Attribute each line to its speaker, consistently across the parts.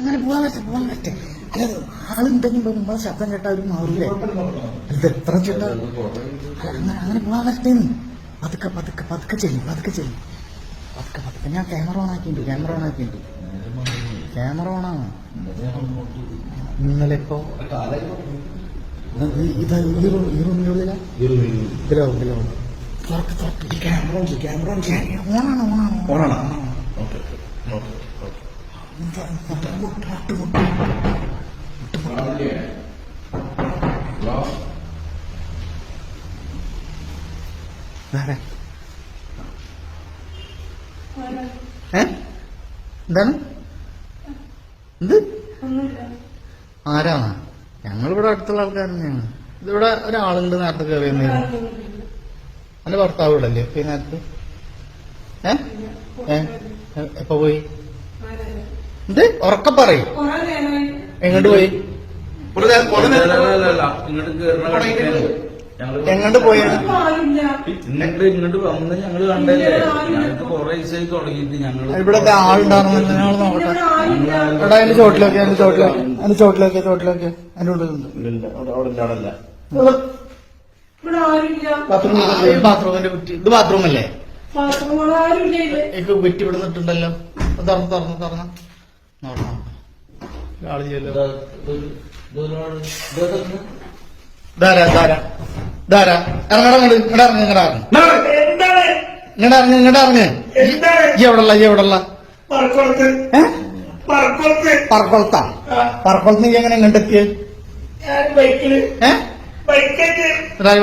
Speaker 1: അങ്ങനെ പോവാൻ പറ്റേ പോവാൻ പറ്റേ. ആളുണ്ടെങ്കിൽ നമ്മളെ ശബ്ദം കേട്ടാൽ ഒരു മാറില്ലേ ഇത് എത്ര ചേട്ടാ അങ്ങനെ അങ്ങനെ പോവാൻ പറ്റേ പതുക്കെ പതുക്കെ പതുക്കെ ചെയ്യും പതുക്കെ ചെല്ലും. പതുക്കെ പതുക്കെ. ഞാൻ ക്യാമറ ഓൺ ആക്കിയിട്ടുണ്ട് ക്യാമറ ഓൺ ആക്കിയിട്ടുണ്ട്. ക്യാമറ ഓണാണ് ഇന്നലെ ഇപ്പോ ഇത് ഈ റൂം ഇതിലോ ഇതിലോ ക്യാമറ ഓൺ ക്യാമറ ഓണാണ് ഓണാണ്.
Speaker 2: ഓണാണോ?
Speaker 1: എന്താ, എന്താ, മുട്ട്, മുട്ട്, മുട്ട്. ഇതാരാ? ഏ? എന്താണ്? എന്ത്? ആരാണ്? ഞങ്ങളിവിടെ അടുത്തുള്ള ആൾക്കാർ തന്നെയാണ്. ഇതിവിടെ ഒരാളുണ്ട് നേരത്തെ കയറിയെന്ന് എന്റെ ഭർത്താവ് ഇവിടെ അല്ലേ? പിന്നെ നേരത്തെ? ഏ? എപ്പോ പോയി? എന്ത് ഉറക്കം പറയും. എങ്ങോട്ട് പോയി? എങ്ങോട്ട് പോയി?
Speaker 2: ഇങ്ങോട്ട് ഇങ്ങോട്ട് വന്ന് ഞങ്ങൾ കണ്ടല്ലേ ഞങ്ങൾക്ക് കൊറേ ദിവസമായി തുടങ്ങിയിട്ട് ഞങ്ങൾ
Speaker 1: ഇവിടത്തെ ആളുണ്ടായിരുന്നു. ഞങ്ങൾ നോക്കട്ടെ? എടാ അതിന്റെ ചോട്ടിലൊക്കെ അതിന്റെ ചോട്ടിലൊക്കെ അതിന്റെ ചോട്ടിലൊക്കെ ചോട്ടിലൊക്കെ. അതിന്റെ ഉള്ളിലുണ്ട്.
Speaker 3: ഇവിടെ
Speaker 1: ബാത്റൂമിന്റെ കുറ്റി. ഇത് ബാത്റൂം അല്ലേ? ബാത്റൂം കുറ്റി ഇവിടെ നിന്നിട്ടുണ്ടല്ലോ തുറന്ന് തുറന്ന് തുറന്ന്. നോക്കണം ആൾ ചെയ്യല്ലോ. ധാരാ ധാരാ ധാരാ ഇറങ്ങടാ ഇങ്ങോട്ട് ഇങ്ങോട്ട് ഇറങ്ങി ഇങ്ങോട്ട് ഇറങ്ങി.
Speaker 3: എന്താണ്?
Speaker 1: ഇങ്ങോട്ട് ഇറങ്ങി ഇങ്ങോട്ട് ഇറങ്ങി. ഈ എവിടെയുള്ള ഈ എവിടെയുള്ള?
Speaker 3: പറക്കുളത്ത്. പറക്കുളത്ത്.
Speaker 1: നീ എങ്ങനെ ഇങ്ങോട്ട് എത്തിയേ?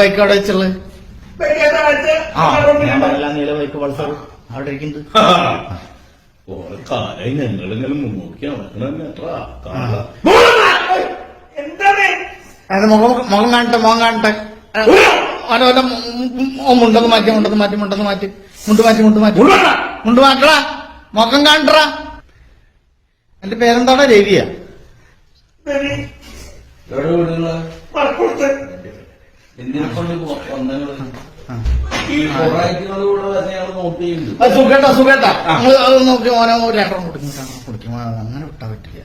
Speaker 1: ബൈക്ക് അവിടെ വെച്ചുള്ളത് ആ. ഞാൻ പറയില്ല നീല ബൈക്ക് പൾസർ അവിടെ ഇരിക്കുന്നുണ്ട്.
Speaker 2: കൊറേ കാലായി ഞങ്ങളിങ്ങനെ നോക്കി നടക്കണ
Speaker 3: എന്താണ്?
Speaker 1: അതിന്റെ മുഖം മുഖം കാണട്ടെ മുഖം കാണട്ടെ. അവനെ മുണ്ടെന്ന് മാറ്റി മുണ്ടെന്ന് മാറ്റി മുണ്ടെന്ന് മാറ്റി. മുണ്ട് മാറ്റി മുണ്ട് മാറ്റി. മുണ്ട് മാറ്റടാ മുഖം കാണട്ടടാ. എന്റെ പേരെന്താടാ രവിയ.
Speaker 2: എന്തിനെ കൊണ്ട് വന്നങ്ങൾ? ഈ കൂടെ
Speaker 1: സുഖേട്ടാ സുഖേട്ടാ. നോക്കി രണ്ടെണ്ണം കുടിക്കും അങ്ങനെ വിട്ടാ പറ്റില്ല.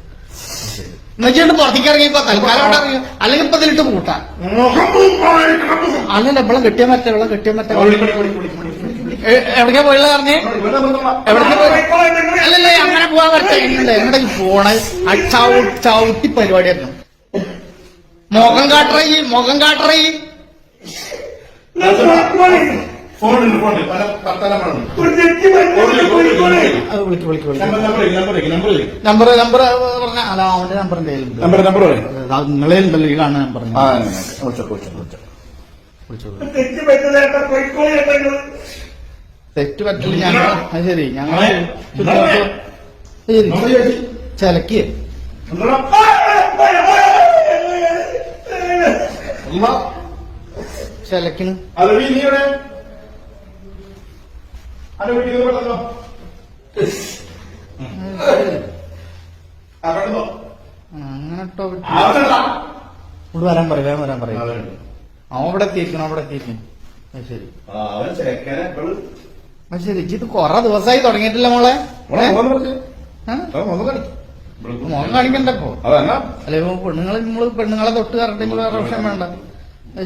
Speaker 1: എന്നുവെച്ചിട്ട് പുറത്തേക്ക് ഇറങ്ങിയപ്പോ തൽക്കാലം അവിടെ ഇറങ്ങി അല്ലെങ്കിൽ ഇപ്പൊ ഇതിലിട്ട് കൂട്ടാം അല്ലല്ല വെള്ളം കെട്ടിയ മറ്റേ വെള്ളം കെട്ടിയ മറ്റേ. എവിടേക്കാ പോയുള്ള പറഞ്ഞേ? എവിടെ അല്ലല്ല അങ്ങനെ പോവാൻ പറ്റില്ല എങ്ങനെ പോണേ? ആ ചവ ചവിട്ടി പരിപാടിയായിരുന്നു. മുഖം കാട്ടറ ഈ മുഖം കാട്ടറ. ഈ
Speaker 2: ഫോണിൽ ഫോണിൽ പല number number number number
Speaker 1: number number പറഞ്ഞ അല്ല അവന്റെ നമ്പർ എന്റെ കയ്യിലുണ്ട്
Speaker 2: നമ്പർ നമ്പർ പറയും
Speaker 1: നിങ്ങളെ ഉണ്ടല്ലോ ഈ കാണുന്ന നമ്പർ
Speaker 3: തെറ്റി
Speaker 1: പറ്റില്ല ഞങ്ങൾ അത് ശരി ഞങ്ങൾ ശരി ചിലക്ക് ചിലക്കിന്.
Speaker 2: നീ ഇവിടെ പെട്ടെന്നോ പെട്ടെന്നോ
Speaker 1: അങ്ങനെ വരാൻ പറയും വേഗം വരാൻ പറയും. അവൻ ഇവിടെ എത്തിയിരിക്കണം അവിടെ എത്തിയിരിക്കണം ശരി. ശരി. ഇത് കൊറേ ദിവസമായി തുടങ്ങിയിട്ടില്ല മോളെ. മോൻ കാണിക്കണ്ടപ്പോ അല്ലെ പെണ്ണുങ്ങളെ നമ്മൾ പെണ്ണുങ്ങളെ തൊട്ട് കറക്റ്റ് വേറെ വിഷയം വേണ്ട. അത്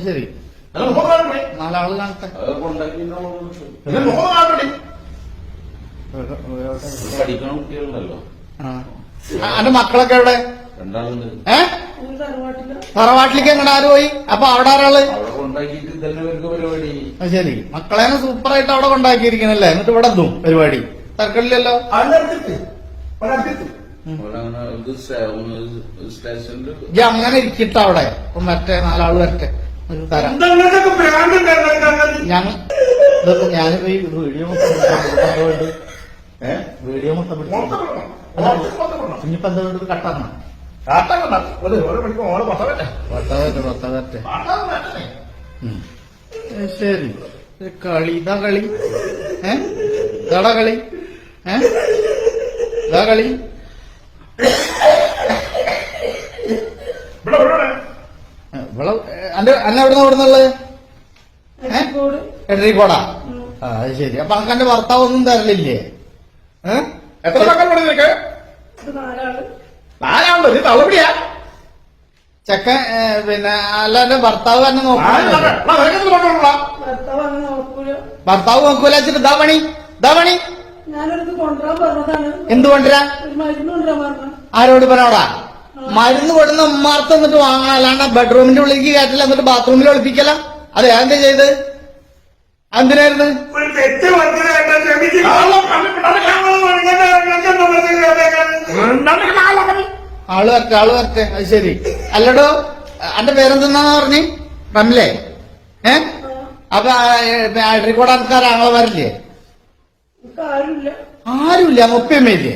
Speaker 2: പഠിക്കണ കുട്ടികളുണ്ടല്ലോ.
Speaker 1: അന്റെ മക്കളൊക്കെ എവിടെ?
Speaker 2: രണ്ടാളുണ്ട്.
Speaker 1: ഏ? തറവാട്ടിലേക്ക് എങ്ങനെ ആര് പോയി? അപ്പൊ അവിടെ
Speaker 2: ആരാൾ? പരിപാടി.
Speaker 1: ശരി. മക്കളേനെ സൂപ്പറായിട്ട് അവിടെ കൊണ്ടാക്കിയിരിക്കണല്ലേ? എന്നിട്ട് ഇവിടെ എത്തും പരിപാടി? തർക്കമില്ലല്ലോ അങ്ങനെ ഇരിക്കട്ടെ അവിടെ. മറ്റേ നാലാൾ വരട്ടെ. ഒരു
Speaker 3: കര
Speaker 1: ഞങ്ങൾ ഇതൊക്കെ ഞാനിപ്പോ ഈ വീഡിയോ മൊത്തം പിടിച്ചോണ്ട് വീഡിയോ മൊത്തം ഇനിയിപ്പോ എന്താ വേണ്ടത്. ഏ, ശരി. കളി ഇതാ കളി. ഏ? ഇതാടാ കളി. ഏ? ഇതാ കളി. ഇവിടെ അന്റെ അന്നെ എവിടെ നിന്ന് എവിടുന്നുള്ളത്
Speaker 3: കോഴിക്കോട്
Speaker 1: എടരിക്കോടാ? ആ അത് ശരി. അപ്പൊ അനക്ക് ഭർത്താവ് ഒന്നും തരലില്ലേ?
Speaker 2: എത്ര മക്കളുണ്ട് നിനക്ക്?
Speaker 1: തള്ളപിടിയാ. ചെക്കൻ പിന്നെ പിന്നെ എന്റെ ഭർത്താവ് തന്നെ
Speaker 3: നോക്കൂല.
Speaker 1: ഭർത്താവ് നോക്കൂല. വെച്ചിട്ട് ദവണി പണി ഇതാ പണി. എന്ത് കൊണ്ടുവരാ ആരോട് പറഞ്ഞോടാ മരുന്ന് കൊടുന്ന ഉമ്മാർത്ത് എന്നിട്ട് വാങ്ങണം. അല്ലാണ്ട് ബെഡ്റൂമിന്റെ ഉള്ളിലേക്ക് കയറ്റില്ല എന്നിട്ട് ബാത്റൂമിൽ ഒളിപ്പിക്കല. അതെ എന്താ ചെയ്ത് എന്തിനായിരുന്നു ആൾ വരട്ടെ ആൾ വരട്ടെ. അത് ശരി. അല്ലടോ അന്റെ പേരെന്തെന്നാ പറഞ്ഞു? റംലേ. ഏ? അപ്പൊ റെക്കോർഡ് ആൾക്കാർ ആളെ വരില്ലേ ആരുമില്ല. മുപ്പയമ്മയില്ലേ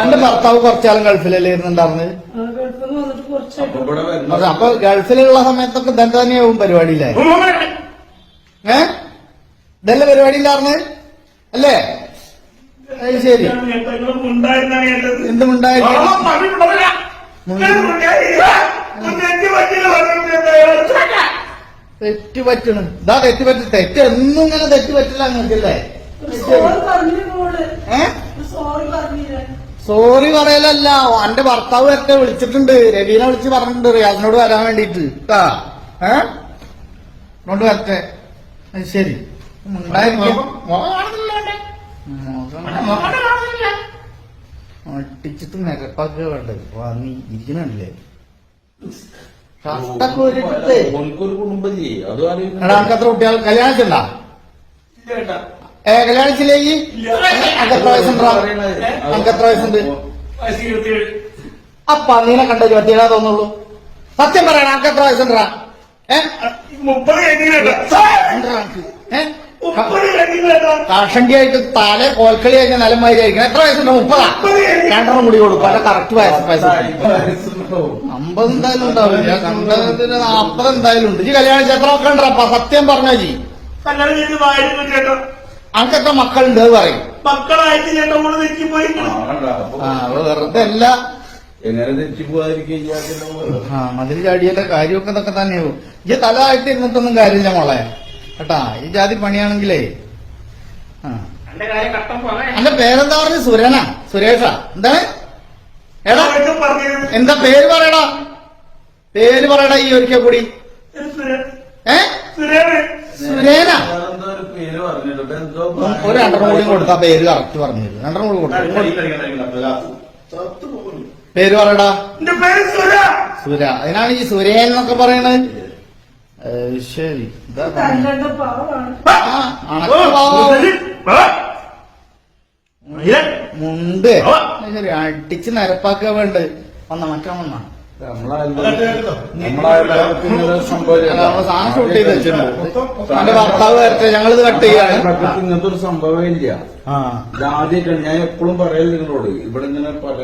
Speaker 1: അന്റെ ഭർത്താവ് കുറച്ചാളും ഗൾഫിലല്ലേ ഇരുന്നുണ്ടായിരുന്നത്
Speaker 3: വന്നിട്ട്
Speaker 2: അപ്പൊ
Speaker 1: ഗൾഫിലുള്ള സമയത്തൊക്കെ ഇതെന്താ തന്നെയാവും പരിപാടിയില്ലേ? ഏ? ഇതല്ലേ പരിപാടി ഇല്ലാർന്ന് അല്ലേ? അത് ശരി. എന്തും
Speaker 3: തെറ്റ് പറ്റണം പറഞ്ഞു
Speaker 1: തെറ്റ് പറ്റണ്. ഇതാ തെറ്റ് പറ്റി തെറ്റ് എന്നും ഇങ്ങനെ തെറ്റ് പറ്റില്ല അങ്ങനല്ലേ
Speaker 3: സോറി
Speaker 1: പറയലല്ല. എന്റെ ഭർത്താവ് വരട്ടെ വിളിച്ചിട്ടുണ്ട്. രവീനെ വിളിച്ച് പറഞ്ഞിട്ടുണ്ട്. റിയാസിനോട് വരാൻ വേണ്ടിട്ട് കേട്ടാ ഏ? കൊണ്ട് വരട്ടെ. അത് ശരി. ഒട്ടിച്ചിട്ട് അടിച്ചിട്ട് നിരപ്പാക്കുക വേണ്ടത് വാങ്ങി ഇരിക്കണല്ലേ?
Speaker 2: കുടുംബം ചെയ്യേ അത്
Speaker 1: എടാ നമുക്ക് എത്ര കുട്ടികൾ കല്യാണിച്ചിട്ടുണ്ടാ ഏ കല്യാണിച്ചില്ലേക്ക് അനക്ക് എത്ര വയസ്സുണ്ടാ വയസ്സുണ്ട് അപ്പ നീനെ കണ്ട ഇരുപത്തിയേഴാ തോന്നുള്ളൂ സത്യം പറയണ അങ്കത്ര വയസ്സുണ്ടാ കാഷണ്ടിയായിട്ട് തല കോൽക്കളി കഴിഞ്ഞ നിലമാതിരി ആയിരിക്കണം എത്ര വയസ്സുണ്ട്? മുപ്പതാ? രണ്ടെണ്ണം കൂടി കൊടുക്കും. അല്ല കറക്റ്റ് വയസ്സ് വയസ്സ് അമ്പത് എന്തായാലും ഉണ്ടാവില്ല. കണ്ടതിന് നാപ്പത് എന്തായാലും ഉണ്ട്. ഈ കല്യാണം എത്ര ഒക്കെ അപ്പ സത്യം പറഞ്ഞാ ജി
Speaker 3: കല്യാണം ചെയ്ത് വായിരുന്നു ചേട്ടാ
Speaker 1: എത്ര മക്കളുണ്ട് അത് പറയും.
Speaker 3: മക്കളായിട്ട് ചേട്ടാ കൂടെ തെറ്റി പോയി
Speaker 1: ആ അത് വെറുതെ അല്ല.
Speaker 2: എങ്ങനെ
Speaker 1: ആ മതിൽ ചാടിയന്റെ കാര്യമൊക്കെ ഇതൊക്കെ തന്നെയാവും. ഈ തല ആയിട്ട് ഇരുന്നിട്ടൊന്നും കാര്യമില്ല മോളെ. കേട്ടാ ഈ ജാതി പണിയാണെങ്കിലേ. ആ.
Speaker 3: കട്ടം
Speaker 1: പേരെന്താ പറഞ്ഞു? സുരേന സുരേഷ. എന്താണ്? എടാ എന്താ പേര് പറയടാ? പേര് പറയടാ ഈ ഒരിക്കൽ കൂടി. ഏ?
Speaker 2: ഒരു
Speaker 1: രണ്ടെണ്ണം കൂടി കൊടുത്താ പേര് കറക്റ്റ് പറഞ്ഞു തരും രണ്ടെണ്ണം കൂടി കൊടുത്തു? പേര് പറയടാ.
Speaker 3: സുര.
Speaker 1: സുര. അതിനാണ് ഈ സുരേൻ എന്നൊക്കെ പറയണത്. ശരി. മുണ്ട്. ശരി അടിച്ച് നിരപ്പാക്കുക വേണ്ട വന്ന മറ്റാ വന്ന. ഞങ്ങളിത് കട്ട് ചെയ്യാണ്.
Speaker 2: ഇങ്ങനത്തെ ഒരു സംഭവം ഇല്ല.
Speaker 1: ആ.
Speaker 2: ഇത് ആദ്യമായിട്ടാണ് ഞാൻ എപ്പോഴും പറയൽ നിങ്ങളോട് ഇവിടെ ഇങ്ങനെ പല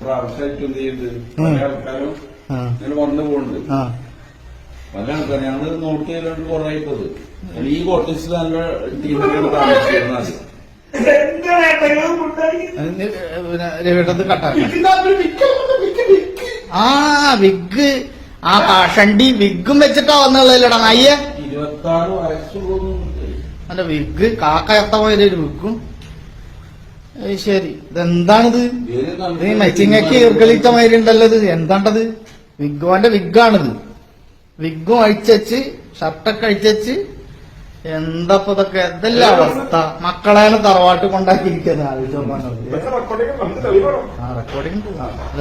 Speaker 2: പ്രാവശ്യമായിട്ട് എന്ത് ചെയ്ത് പല ആൾക്കാരും
Speaker 1: ആ.
Speaker 2: ഇങ്ങനെ വന്നു പോകുന്നുണ്ട് പല ആൾക്കാരും ഞങ്ങൾ നോട്ട് ചെയ്തിട്ട് കുറെ ഇപ്പത് ഈ കോട്ടേഴ്സിൽ നല്ല ടീമിലാണ് താമസിച്ചിരുന്നത്
Speaker 1: രവിട്ടത് കട്ടാക്കാം ആ വിഗ്. ആ പാഷണ്ടി വിഗും വെച്ചിട്ടാ വന്നുള്ളതല്ലടാ നായ്യെ. അല്ല വിഗ്. കാക്ക എത്തമാതിരി ഒരു വിഗും? ശരി. ഇതെന്താണിത്? ഇത് ഈ മെച്ചിങ്ങക്ക് ഈർക്കളിച്ച മാതിരി ഉണ്ടല്ലോ ഇത്. എന്താണ്ടത്? വിഗ്ഗോന്റെ വിഗാണിത്. വിഗും അഴിച്ചു ഷർട്ടൊക്കെ അഴിച്ചു എന്താപ്പ ഇതൊക്കെ? ഇതല്ല അവസ്ഥ. മക്കളെ തറവാട്ട് കൊണ്ടാക്കിയിരിക്കുന്നത്. ആലോചിച്ച് ആ റെക്കോർഡിംഗ്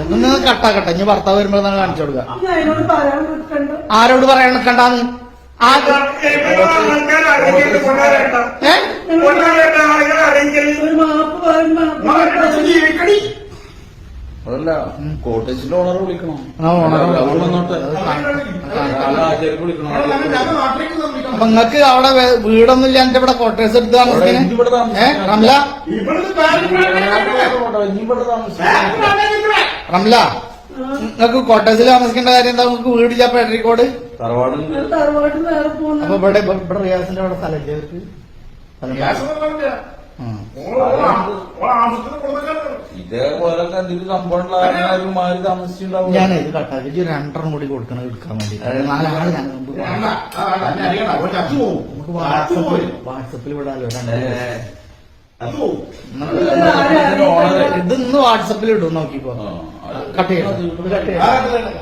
Speaker 1: ഇതൊന്നും കട്ടാക്കട്ടെ ഇനി ഭർത്താവ് വരുമ്പോൾ തന്നെ കാണിച്ചു
Speaker 3: കൊടുക്ക
Speaker 1: ആരോട് പറയാൻ നിൽക്കണ്ടാന്ന് ഏ?
Speaker 2: അതല്ല കോട്ടേജിന്റെ ഓണർ വിളിക്കണം?
Speaker 1: അപ്പൊ നിങ്ങക്ക് അവിടെ വീടൊന്നും ഇല്ല എന്റെ ഇവിടെ കോട്ടേജ് എടുത്ത് റംല? റംല നിങ്ങക്ക് കോട്ടേജിൽ താമസിക്കേണ്ട കാര്യം എന്താ? നിങ്ങൾക്ക് വീടില്ല
Speaker 3: പേട്ടരിക്കോട്
Speaker 1: അപ്പൊ ഇവിടെ ഇവിടെ റിയാസിന്റെ അവിടെ സ്ഥലമില്ലേ അവർക്ക്.
Speaker 2: ഇതേപോലെ എന്തെങ്കിലും സംഭവം ഉള്ള ആരും മാറി താമസിച്ചിട്ടുണ്ടാവും
Speaker 1: ഞാൻ ഇത് കട്ടാക്കി രണ്ടെണ്ണം കൂടി കൊടുക്കണം എടുക്കാൻ വേണ്ടി നാലാൾ ഞാൻ നമുക്ക് വാട്സപ്പിൽ വാട്സപ്പിൽ വിടാലോ ഇത് ഇന്ന് വാട്സപ്പിൽ ഇടും നോക്കിക്കോ.
Speaker 2: ആ
Speaker 1: കട്ട് ചെയ്യണം. കട്ട് ചെയ്യാം